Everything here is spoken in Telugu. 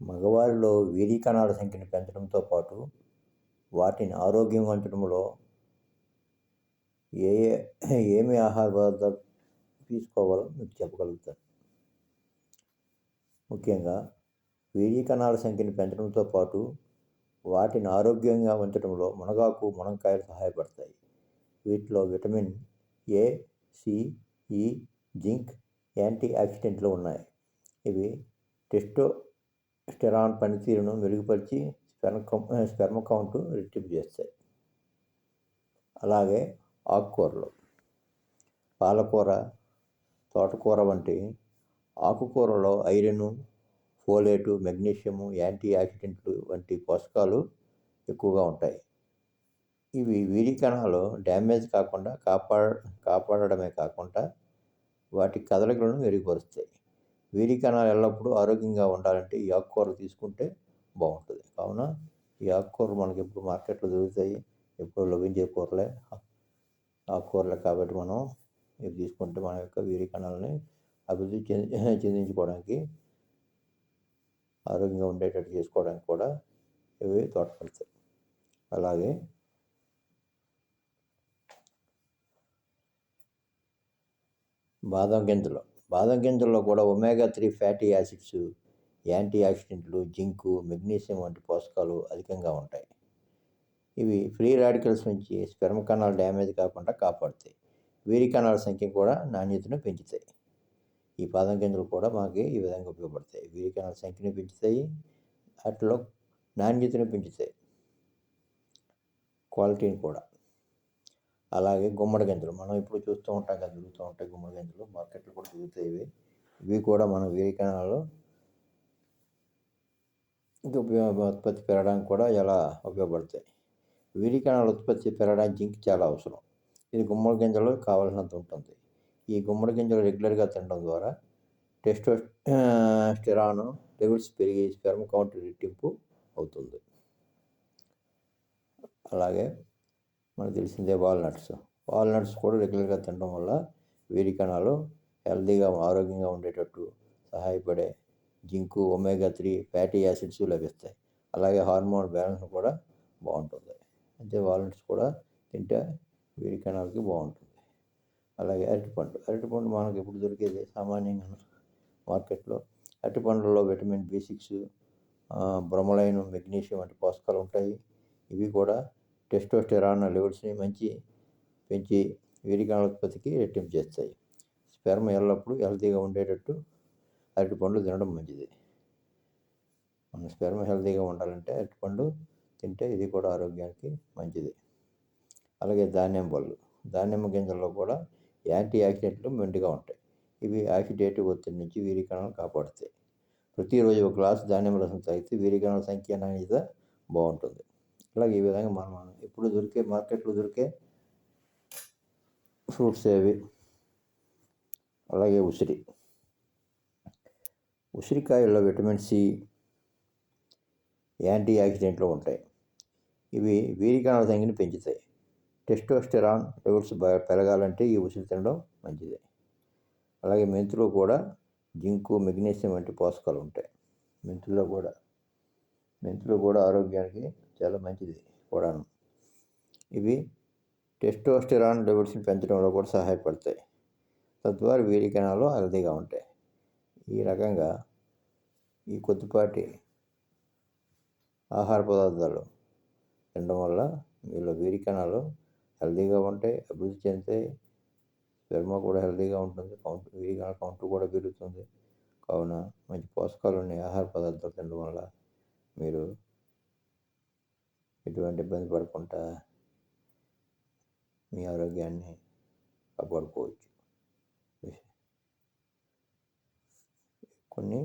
మగవారిలో వీర్య కణాల సంఖ్యను పెంచడంతో పాటు వాటిని ఆరోగ్యంగా ఉంచడంలో ఏ ఏ ఏమి ఆహార పదార్థాలు తీసుకోవాలో మీకు చెప్పగలుగుతారు. ముఖ్యంగా వీర్య కణాల సంఖ్యను పెంచడంతో పాటు వాటిని ఆరోగ్యంగా ఉంచడంలో మునగాకు మునక్కాయలు సహాయపడతాయి. వీటిలో vitamin A C E zinc anti ఆక్సిడెంట్లు ఉన్నాయి. ఇవి టెస్టో స్టెరాన్ పనితీరును మెరుగుపరిచి స్పెర్మ కౌ- స్పెర్మ కౌంటు రెట్టింపు చేస్తాయి. అలాగే ఆకుకూరలు. పాలకూర తోటకూర వంటి ఆకుకూరలో ఐరన్ ఫోలేటు మెగ్నీషియము యాంటీ ఆక్సిడెంట్లు వంటి పోషకాలు ఎక్కువగా ఉంటాయి. ఇవి వీరి కణాలు డ్యామేజ్ కాకుండా కాపాడ కాపాడడమే కాకుండా వాటి కదలికలను మెరుగుపరుస్తాయి. వీరి కణాలు ఎల్లప్పుడూ ఆరోగ్యంగా ఉండాలంటే ఈ ఆకుకూరలు తీసుకుంటే బాగుంటుంది. కావున ఈ ఆకుకూరలు మనకి ఎప్పుడు మార్కెట్లో దొరుకుతాయి ఎప్పుడు లభించే కూరలే. ఆకుకూరలే కాబట్టి మనం ఇవి తీసుకుంటే మన యొక్క వీరి కణాలని అభివృద్ధి చెంది చెందించుకోవడానికి ఆరోగ్యంగా ఉండేటట్టు చేసుకోవడానికి కూడా ఇవి తోడ్పడతాయి. అలాగే బాదం గింజలు. బాదం గింజల్లో కూడా omega three fatty acids anti ఆక్సిడెంట్లు జింకు మెగ్నీషియం వంటి పోషకాలు అధికంగా ఉంటాయి. ఇవి ఫ్రీ రాడికల్స్ నుంచి స్పెర్మ్ కణాల డ్యామేజ్ కాకుండా కాపాడుతాయి. వీరి కణాల సంఖ్య కూడా నాణ్యతను పెంచుతాయి. ఈ బాదం గింజలు కూడా మాకు ఈ విధంగా ఉపయోగపడతాయి. వీరి కణాల సంఖ్యను పెంచుతాయి. వాటిలో నాణ్యతను పెంచుతాయి. క్వాలిటీని కూడా. అలాగే గుమ్మడి గింజలు. మనం ఇప్పుడు చూస్తూ ఉంటాం కదా తిరుగుతూ ఉంటాయి గుమ్మడి గింజలు మార్కెట్లో కూడా తిరుగుతాయి ఇవి. ఇవి కూడా మనం వీరికణాలు ఇంకా ఉపయోగ ఉత్పత్తి పెరగడానికి కూడా చాలా ఉపయోగపడతాయి. వీరికణాల ఉత్పత్తి పెరగడానికి జింక్ చాలా అవసరం. ఇది గుమ్మడి గింజలు కావాల్సినంత ఉంటుంది. ఈ గుమ్మడి గింజలు రెగ్యులర్గా తినడం ద్వారా టెస్టో స్టెరాన్ లెవెల్స్ పెరిగి స్పెర్మ్ కౌంట్ రెట్టింపు అవుతుంది. అలాగే మనకు తెలిసిందే వాల్నట్స్. వాల్నట్స్ కూడా రెగ్యులర్గా తినడం వల్ల వేడి కణాలు హెల్తీగా ఆరోగ్యంగా ఉండేటట్టు సహాయపడే zinc omega three fatty acids లభిస్తాయి. అలాగే హార్మోన్ బ్యాలెన్స్ కూడా బాగుంటుంది. అంటే వాల్నట్స్ కూడా తింటే వేడి కణాలకి బాగుంటుంది. అలాగే అరటిపండు. అరటిపండు మనకు ఎప్పుడు దొరికేది? సామాన్యంగా మార్కెట్లో. అరటిపండులో vitamin B six bromelain magnesium వంటి పోషకాలు ఉంటాయి. ఇవి కూడా టెస్టోస్టెరాన్ లెవెల్స్ని మంచి పెంచి వీరికణాల ఉత్పత్తికి రెట్టింపు చేస్తాయి. స్పెర్మ్ ఎల్లప్పుడూ హెల్తీగా ఉండేటట్టు అరటిపండ్లు తినడం మంచిది. మన స్పెర్మ్ హెల్తీగా ఉండాలంటే అరటిపండు తింటే ఇది కూడా ఆరోగ్యానికి మంచిది. అలాగే ధాన్యం పళ్ళు. దానిమ్మ గింజల్లో కూడా యాంటీ ఆక్సిడెంట్లు మెండుగా ఉంటాయి. ఇవి ఆక్సిడేటివ్ ఒత్తిడి నుంచి వీరికణాలు కాపాడుతాయి. ప్రతిరోజు ఒక గ్లాసు దానిమ్మ రసం తాగితే వీరికణాల సంఖ్య నాణ్యత బాగుంటుంది. అలాగే ఈ విధంగా మనం ఎప్పుడు దొరికే మార్కెట్లో దొరికే ఫ్రూట్స్ ఏవి? అలాగే ఉసిరి. ఉసిరికాయల్లో విటమిన్ సి యాంటీ ఆక్సిడెంట్లు ఉంటాయి. ఇవి వీరికణాల సంఖ్యను పెంచుతాయి. టెస్టోస్టెరాన్ లెవెల్స్ బాగా పెరగాలంటే ఈ ఉసిరి తినడం మంచిది. అలాగే మెంతులు కూడా జింకు మెగ్నీషియం వంటి పోషకాలు ఉంటాయి. మెంతుల్లో కూడా మెంతులు కూడా ఆరోగ్యానికి చాలా మంచిది కూడాను. ఇవి టెస్టోస్టిరాన్ లెవెల్స్ని పెంచడంలో కూడా సహాయపడతాయి. తద్వారా వీరి కణాలు హెల్దీగా ఉంటాయి. ఈ రకంగా ఈ కొద్దిపాటి ఆహార పదార్థాలు తినడం వల్ల వీళ్ళ వీరి కణాలు హెల్దీగా ఉంటాయి అభివృద్ధి చెందుతాయి స్పెర్మ కూడా హెల్దీగా ఉంటుంది కౌంట్ వీరి కణాల కౌంట్ కూడా పెరుగుతుంది. కావున మంచి పోషకాలు ఉన్నాయి ఆహార పదార్థాలు తినడం వల్ల మీరు ఎటువంటి ఇబ్బంది పడకుండా మీ ఆరోగ్యాన్ని కాపాడుకోవచ్చు కొన్ని